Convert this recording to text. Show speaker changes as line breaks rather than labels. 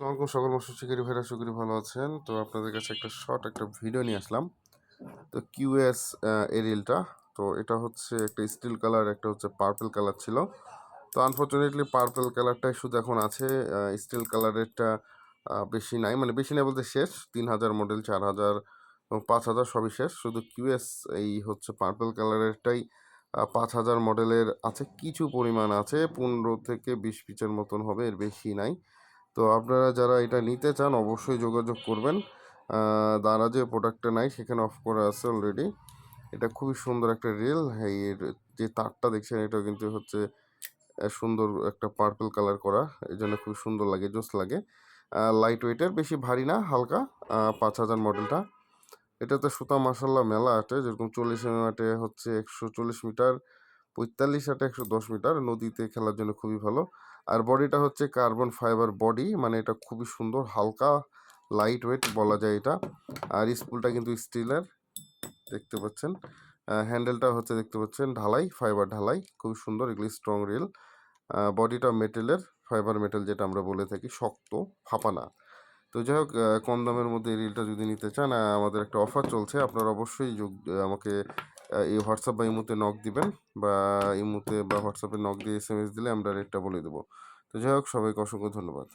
আসসালামাইকুম সকল মৎস্য ভাইরা সুকরি ভালো আছেন। তো আপনাদের কাছে একটা শর্ট একটা ভিডিও নিয়ে আসলাম। তো কিউএস এরিলটা তো এটা হচ্ছে একটা স্টিল কালার একটা হচ্ছে পার্পল কালার ছিল। তো আনফর্চুনেটলি পার্পল কালারটাই শুধু এখন আছে স্টিল কালারেরটা বেশি নাই। মানে বেশি নাই বলতে শেষ তিন হাজার মডেল চার হাজার এবং পাঁচ হাজার সবই শেষ। শুধু কিউএস এই হচ্ছে পার্পল কালারেরটাই পাঁচ হাজার মডেলের আছে। কিছু পরিমাণ আছে, পনেরো থেকে বিশ পিচের মতন হবে, এর বেশি নাই। তো আপনারা যারা এটা নিতে চান, অবশ্যই যোগাযোগ করবেন। দ্বারা যে প্রোডাক্টটা নাই, সেখানে অফ করা আছে অলরেডি এটা খুবই সুন্দর একটা রিল এর যে তারটা দেখছেন এটা কিন্তু হচ্ছে সুন্দর একটা পার্পল কালার করা। এই জন্য খুব সুন্দর লাগে, জোস লাগে। লাইট ওয়েটের বেশি ভারী না, হালকা। পাঁচ হাজার মডেলটা এটাতে সুতা মাসাল্লাহ মেলা আটে যেরকম চল্লিশ এম হচ্ছে একশো চল্লিশ মিটার। পঁয়তাল্লিশ আটে একশো দশ মিটার, নদীতে খেলার জন্য খুবই ভালো। আর বডিটা হচ্ছে কার্বন ফাইবার বডি মানে এটা খুবই সুন্দর, হালকা লাইট ওয়েট বলা যায় এটা। আর স্পুলটা কিন্তু স্টিলের, দেখতে পাচ্ছেন। হ্যান্ডেলটা হচ্ছে দেখতে পাচ্ছেন, ঢালাই ফাইবার ঢালাই, খুবই সুন্দর, এগুলি স্ট্রং রিল বডিটা মেটেলের ফাইবার মেটেল যেটা আমরা বলে থাকি, শক্ত, ফাঁপানা। তো যাই হোক কম দামের মধ্যে এই রিলটা যদি নিতে চান আমাদের একটা অফার চলছে, আপনারা অবশ্যই যোগ আমাকে এই হোয়াটসঅ্যাপ বা ইমোতে নক দিবেন বা ইমোতে বা হোয়াটসঅ্যাপে নক দিয়ে এস এম এস দিলে আমরা রেটটা বলে দেবো। তো যাই হোক, সবাইকে অসংখ্য ধন্যবাদ।